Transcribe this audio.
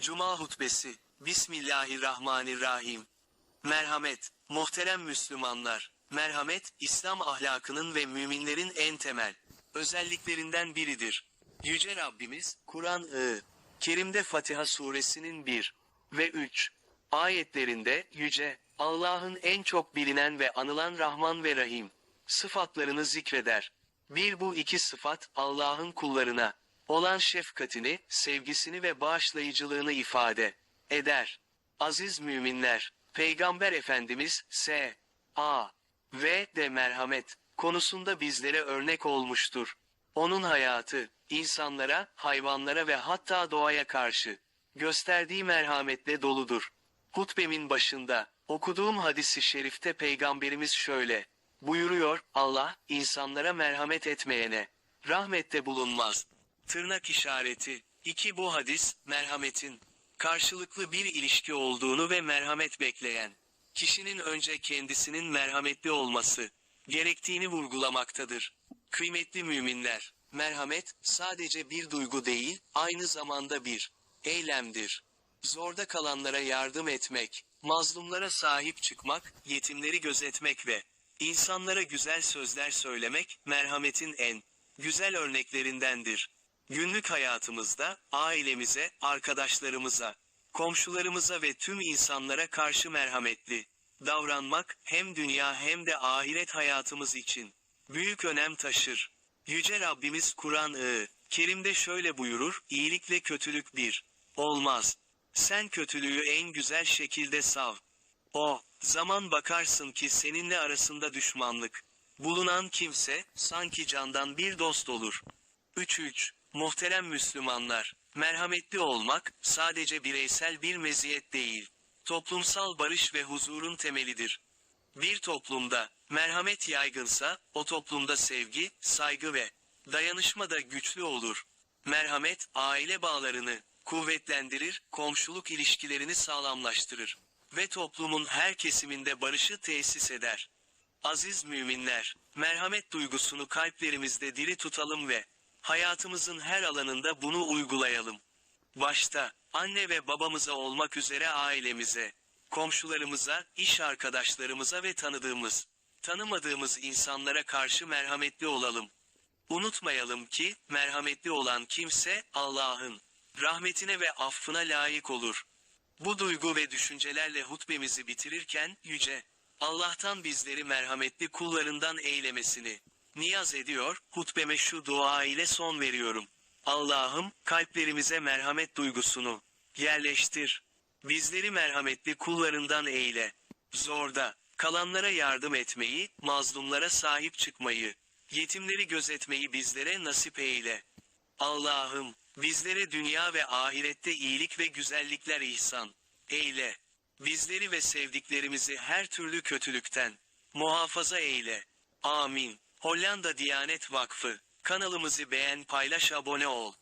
Cuma hutbesi. Bismillahirrahmanirrahim. Merhamet, muhterem Müslümanlar. Merhamet, İslam ahlakının ve müminlerin en temel özelliklerinden biridir. Yüce Rabbimiz, Kur'an-ı Kerim'de Fatiha suresinin 1 ve 3 ayetlerinde Yüce, Allah'ın en çok bilinen ve anılan Rahman ve Rahim sıfatlarını zikreder. Bir bu iki sıfat Allah'ın kullarına olan şefkatini, sevgisini ve bağışlayıcılığını ifade eder. Aziz müminler, Peygamber Efendimiz S. A. ve de merhamet konusunda bizlere örnek olmuştur. Onun hayatı, insanlara, hayvanlara ve hatta doğaya karşı gösterdiği merhametle doludur. Hutbemin başında okuduğum hadisi şerifte peygamberimiz şöyle buyuruyor: Allah insanlara merhamet etmeyene rahmette bulunmaz. Tırnak işareti 2 Bu hadis merhametin karşılıklı bir ilişki olduğunu ve merhamet bekleyen kişinin önce kendisinin merhametli olması gerektiğini vurgulamaktadır. Kıymetli müminler, merhamet sadece bir duygu değil, aynı zamanda bir eylemdir. Zorda kalanlara yardım etmek, mazlumlara sahip çıkmak, yetimleri gözetmek ve insanlara güzel sözler söylemek merhametin en güzel örneklerindendir. Günlük hayatımızda ailemize, arkadaşlarımıza, komşularımıza ve tüm insanlara karşı merhametli davranmak hem dünya hem de ahiret hayatımız için büyük önem taşır. Yüce Rabbimiz Kur'an-ı Kerim'de şöyle buyurur, iyilikle kötülük bir olmaz. Sen kötülüğü en güzel şekilde sav. O zaman bakarsın ki seninle arasında düşmanlık bulunan kimse sanki candan bir dost olur. 3-3 Muhterem Müslümanlar, merhametli olmak sadece bireysel bir meziyet değil, toplumsal barış ve huzurun temelidir. Bir toplumda merhamet yaygınsa, o toplumda sevgi, saygı ve dayanışma da güçlü olur. Merhamet, aile bağlarını kuvvetlendirir, komşuluk ilişkilerini sağlamlaştırır ve toplumun her kesiminde barışı tesis eder. Aziz müminler, merhamet duygusunu kalplerimizde diri tutalım ve hayatımızın her alanında bunu uygulayalım. Başta, anne ve babamıza olmak üzere ailemize, komşularımıza, iş arkadaşlarımıza ve tanıdığımız, tanımadığımız insanlara karşı merhametli olalım. Unutmayalım ki, merhametli olan kimse, Allah'ın rahmetine ve affına layık olur. Bu duygu ve düşüncelerle hutbemizi bitirirken, Yüce, Allah'tan bizleri merhametli kullarından eylemesini niyaz ediyor, hutbeme şu dua ile son veriyorum. Allah'ım, kalplerimize merhamet duygusunu yerleştir. Bizleri merhametli kullarından eyle. Zorda, kalanlara yardım etmeyi, mazlumlara sahip çıkmayı, yetimleri gözetmeyi bizlere nasip eyle. Allah'ım, bizlere dünya ve ahirette iyilik ve güzellikler ihsan eyle. Bizleri ve sevdiklerimizi her türlü kötülükten muhafaza eyle. Amin. Hollanda Diyanet Vakfı. Kanalımızı beğen, paylaş, abone ol.